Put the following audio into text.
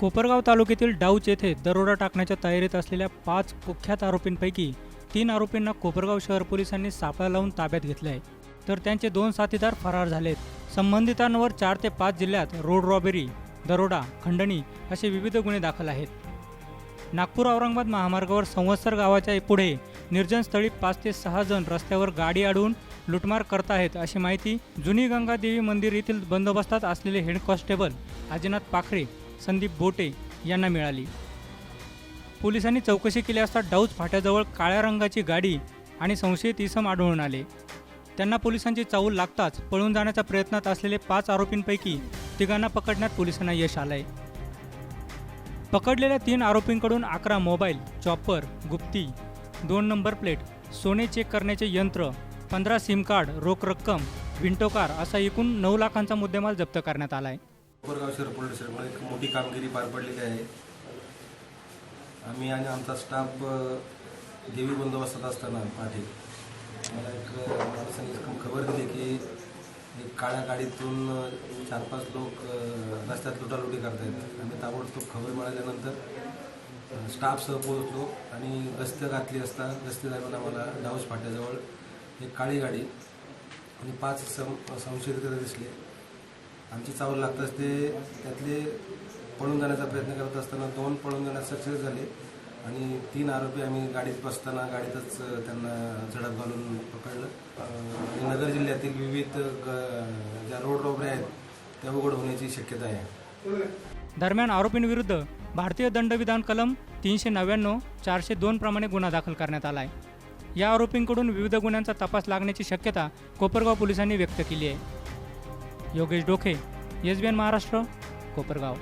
कोपरगाव तालुक्यातील डाऊच येथे दरोडा टाकण्याच्या तयारीत असलेल्या पाच कुख्यात आरोपींपैकी तीन आरोपींना कोपरगाव शहर पोलिसांनी सापळा लावून ताब्यात घेतले आहे तर त्यांचे दोन साथीदार फरार झालेत. संबंधितांवर चार ते पाच जिल्ह्यात रोड रॉबेरी दरोडा खंडणी असे विविध गुन्हे दाखल आहेत. नागपूर औरंगाबाद महामार्गावर संवत्सर गावाच्या पुढे निर्जनस्थळी पाच ते सहा जण रस्त्यावर गाडी अडवून लुटमार करत आहेत अशी माहिती जुनी गंगा देवी मंदिर येथील बंदोबस्तात असलेले हेड कॉन्स्टेबल आजीनाथ पाखरे संदीप बोटे यांना मिळाली. पोलिसांनी चौकशी केली असता डाऊज फाट्याजवळ काळ्या रंगाची गाडी आणि संशयित इसम आढळून आले. त्यांना पोलिसांची चाऊल लागताच पळून जाण्याच्या प्रयत्नात असलेले पाच आरोपींपैकी तिघांना पकडण्यात पोलिसांना यश आलंय. पकडलेल्या तीन आरोपींकडून अकरा मोबाईल चॉपर गुप्ती दोन नंबर प्लेट सोने चेक करण्याचे यंत्र पंधरा सिम कार्ड रोख रक्कम विंटो कार असा एकूण नऊ लाखांचा मुद्देमाल जप्त करण्यात आला आहे कोपरगाव शहर पोलीस स्टेशनमध्ये एक मोठी कामगिरी पार पडलेली आहे. आम्ही आणि आमचा स्टाफ देवी बंदोबस्तात असताना पाठी. मला एक अ, माणसाने खबर दिली की एक काळ्या गाडीतून चार पाच लोक रस्त्यात लुटालुटी करतायत. आम्ही ताबडतोब खबर मिळाल्यानंतर स्टाफसह पोहोचलो आणि गस्त घातली असता गस्ती दरम्यान आम्हाला डाऊस फाट्याजवळ एक काळी गाडी आणि पाच सं संशयित दिसले. आमची चावल लागताच ते त्यातले पळून जाण्याचा प्रयत्न करत असताना दोन पळून जाण्यास सक्सेस झाले. आणि तीन आरोपी आम्ही गाडीत बसताना गाडीतच त्यांना झडप घालून पकडलं. नगर जिल्ह्यातील विविध ज्या रोड रोबऱ्या आहेत त्या उघड होण्याची शक्यता आहे. दरम्यान आरोपींविरुद्ध भारतीय दंडविधान कलम तीनशे नव्याण्णव चारशे दोन प्रमाणे गुन्हा दाखल करण्यात आला आहे. या आरोपींकडून विविध गुन्ह्यांचा तपास लागण्याची शक्यता कोपरगाव पोलिसांनी व्यक्त केली आहे. Yogesh Doke S B N Maharashtra Kopargaon.